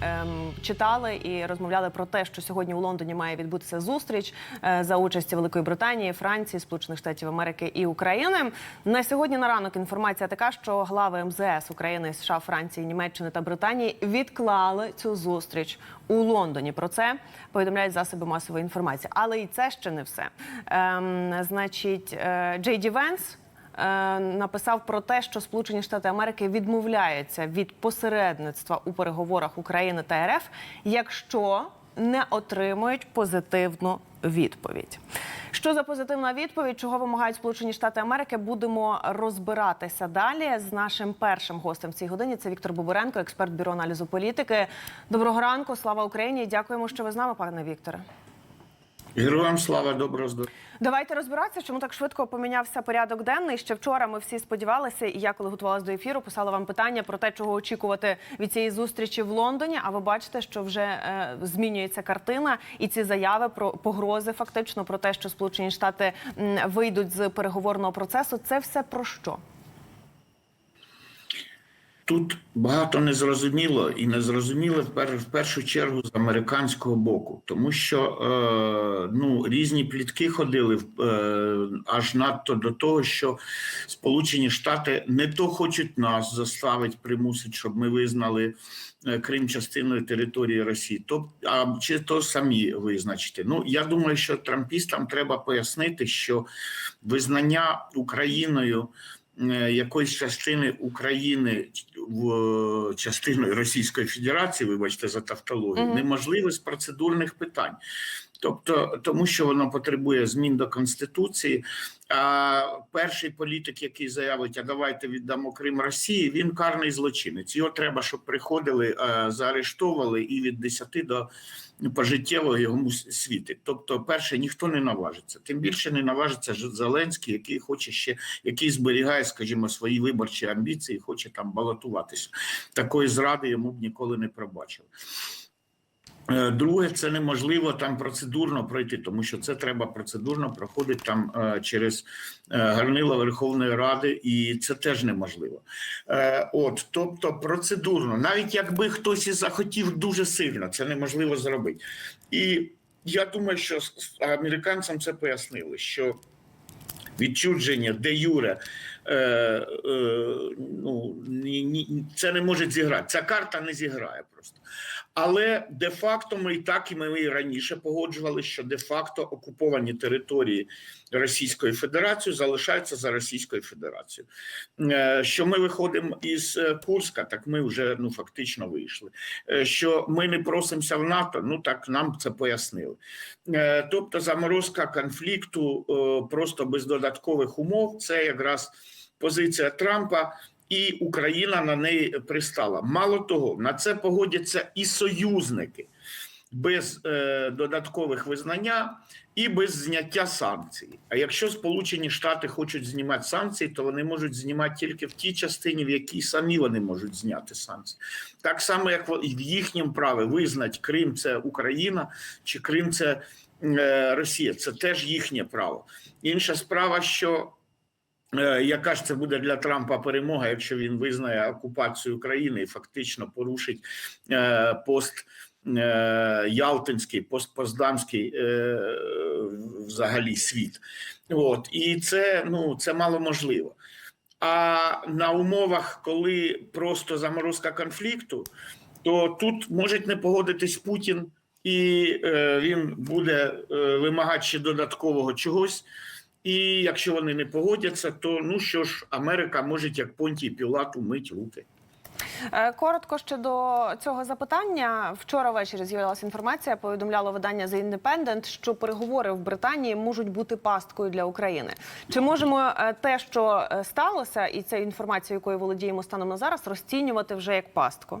ем, читали і розмовляли про те, що сьогодні у Лондоні має відбутися зустріч е, за участі Великої Британії, Франції, Сполучених Штатів Америки і України. На сьогодні на ранок інформація така, що глави МЗС України, США, Франції, Німеччини та Британії відклали цю зустріч у Лондоні. Про це повідомляють засоби масової інформації. Але і це ще не все. Ем, значить, е, Джей Ді Венс написав про те, що Сполучені Штати Америки відмовляються від посередництва у переговорах України та РФ, якщо не отримують позитивну відповідь. Що за позитивна відповідь? Чого вимагають Сполучені Штати Америки? Будемо розбиратися далі з нашим першим гостем в цій годині. Це Віктор Бобуренко, експерт бюро аналізу політики. Доброго ранку, слава Україні! Дякуємо, що ви з нами, пане Вікторе. Героям слава доброго здоров'я. Давайте розбиратися, чому так швидко помінявся порядок денний. Ще вчора ми всі сподівалися, і я, коли готувалася до ефіру, писала вам питання про те, чого очікувати від цієї зустрічі в Лондоні. А ви бачите, що вже е, змінюється картина, і ці заяви про погрози, фактично про те, що Сполучені Штати вийдуть з переговорного процесу. Це все про що? Тут багато незрозуміло і незрозуміло в, в першу чергу з американського боку, тому що е, ну, різні плітки ходили е, аж надто до того, що Сполучені Штати не то хочуть нас заставити, примусити, щоб ми визнали е, Крим частиною території Росії, то а чи то самі визначити. Ну я думаю, що трампістам треба пояснити, що визнання Україною. Е, Якоїсь частини України в частину частиною Російської Федерації, вибачте за тавтологію, Мгм. неможливо з процедурних питань. Тобто, тому що воно потребує змін до конституції. А перший політик, який заявить, а давайте віддамо Крим Росії, він карний злочинець. Його треба, щоб приходили, е, заарештовували і від 10 до пожиттєво йому світить. Тобто, перше, ніхто не наважиться. Тим більше не наважиться Зеленський, який хоче ще, який зберігає, скажімо, свої виборчі амбіції, хоче там балотуватися. Такої зради йому б ніколи не пробачили. Е, Друге, це неможливо там процедурно пройти, тому що це треба процедурно проходити там е, через е, гарнила Верховної Ради, і це теж неможливо. От, тобто, процедурно, навіть якби хтось і захотів дуже сильно, це неможливо зробити. І я думаю, що американцям це пояснили, що відчудження де юре. Е, е, ну, ні, ні, це не може зіграти. Ця карта не зіграє просто. Але де-факто ми і так і ми і раніше погоджували, що де-факто окуповані території Російської Федерації залишаються за Російською Федерацією. Е, Що ми виходимо із е, Курська, так ми вже ну фактично вийшли. Е, Що ми не просимося в НАТО, ну так нам це пояснили. Тобто заморозка конфлікту просто без додаткових умов це якраз позиція Трампа. І Україна на неї пристала. Мало того, на це погодяться і союзники без е, додаткових визнання і без зняття санкцій. А якщо Сполучені Штати хочуть знімати санкції, то вони можуть знімати тільки в тій частині, в якій самі вони можуть зняти санкції. Так само, як в їхньому праві визнати Крим це Україна чи Крим це е, Росія. Це теж їхнє право. Інша справа, що Яка ж це буде для Трампа перемога, якщо він визнає окупацію України і фактично порушить е, пост е, Ялтинський, постпоздамський е, взагалі світ? От і це ну це мало можливо. А на умовах, коли просто заморозка конфлікту, то тут може не погодитись Путін, і е, він буде е, вимагати ще додаткового чогось. І якщо вони не погодяться, то ну що ж, Америка може як Понтій Пілат умить руки. Е, Коротко ще до цього запитання. Вчора ввечері з'явилася інформація. Повідомляло видання The Independent, що переговори в Британії можуть бути пасткою для України. Чи можемо е, те, що е, сталося, і цю інформацію, якою володіємо станом на зараз, розцінювати вже як пастку?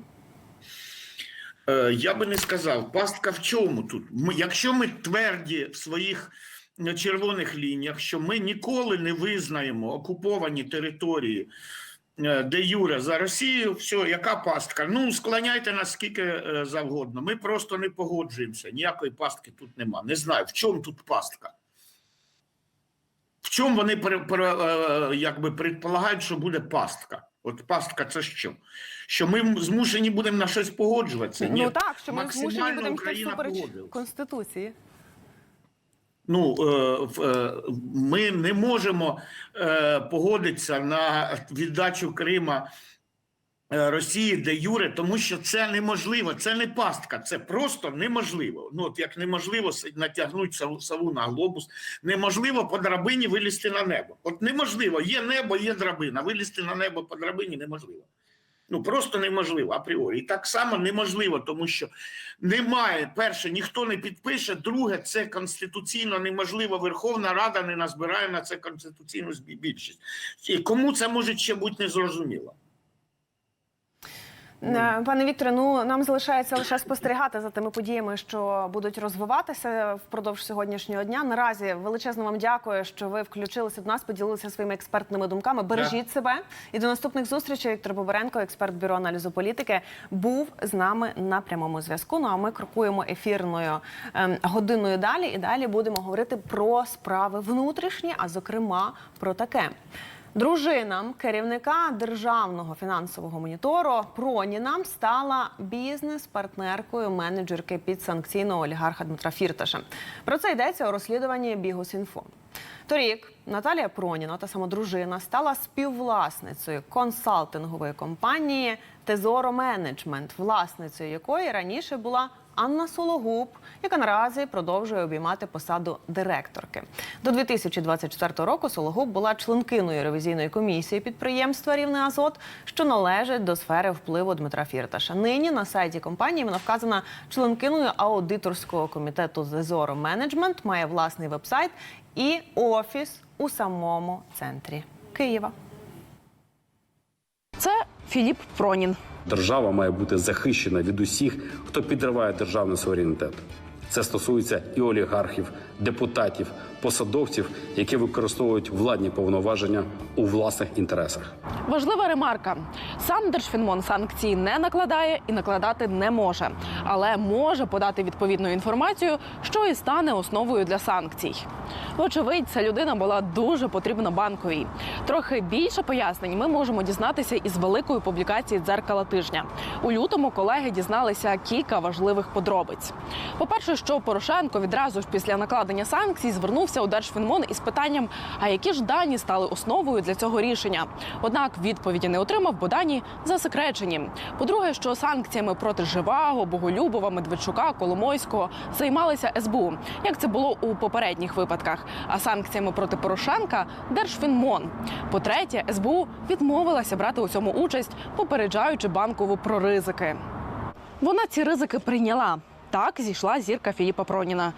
Я би не сказав, пастка в чому тут? Якщо ми тверді в своїх червоних лініях, що ми ніколи не визнаємо окуповані території е, де Юре за Росію, все, яка пастка? Ну, склоняйте нас скільки е, завгодно. Ми просто не погоджуємося. Ніякої пастки тут нема. Не знаю, в чому тут пастка. В чому вони е, якби предполагають, що буде пастка? От пастка це що? Що ми змушені будемо на щось погоджуватися? Ні, Ну так, що ми змушені будемо Україна погодилась. конституції. Ну е, е, ми не можемо е, погодитися на віддачу Крима Росії де Юре, тому що це неможливо. Це не пастка, це просто неможливо. Ну от як неможливо натягнути саву на глобус, неможливо по драбині вилізти на небо. От неможливо. Є небо, є драбина. Вилізти на небо по драбині неможливо. Ну просто неможливо апріорі. І так само неможливо, тому що немає перше, ніхто не підпише. Друге, це конституційно неможливо. Верховна Рада не назбирає на це конституційну більшість. І кому це може ще бути незрозуміло? Е, Пане Вікторе, ну нам залишається лише спостерігати за тими подіями, що будуть розвиватися впродовж сьогоднішнього дня. Наразі величезно вам дякую, що ви включилися до нас, поділилися своїми експертними думками. Бережіть себе і до наступних зустрічей. Віктор Бобаренко, експерт бюро аналізу політики, був з нами на прямому зв'язку. Ну а ми крокуємо ефірною ем, годиною далі. І далі будемо говорити про справи внутрішні, а зокрема про таке. Дружина керівника державного фінансового монітору Проніна стала бізнес-партнеркою менеджерки підсанкційного олігарха Дмитра Фірташа. Про це йдеться у розслідуванні Бігус.Інфо. Торік Наталія Проніна, та сама дружина, стала співвласницею консалтингової компанії Тезоро Менеджмент, власницею якої раніше була Анна Сологуб, яка наразі продовжує обіймати посаду директорки. До 2024 року Сологуб була членкиною ревізійної комісії підприємства Рівне Азот, що належить до сфери впливу Дмитра Фірташа. Нині на сайті компанії вона вказана членкиною аудиторського комітету Зезоро Менеджмент, має власний вебсайт і офіс у самому центрі Києва. Філіп Пронін. Держава має бути захищена від усіх, хто підриває державний суверенітет. Це стосується і олігархів, депутатів, посадовців, які використовують владні повноваження у власних інтересах. Важлива ремарка: сам Держфінмон санкції не накладає і накладати не може, але може подати відповідну інформацію, що і стане основою для санкцій. Вочевидь, ця людина була дуже потрібна банковій. Трохи більше пояснень ми можемо дізнатися із великої публікації дзеркала тижня. У лютому колеги дізналися кілька важливих подробиць. По-перше, що Порошенко відразу ж після накладення санкцій звернувся у Держфінмон із питанням: а які ж дані стали основою для цього рішення? Однак відповіді не отримав, бо дані засекречені. По-друге, що санкціями проти Живаго, Боголюбова, Медведчука, Коломойського займалися СБУ, як це було у попередніх випадках. А санкціями проти Порошенка Держфінмон. По-третє, СБУ відмовилася брати у цьому участь, попереджаючи банкову про ризики. Вона ці ризики прийняла. Так зійшла зірка Філіпа Проніна.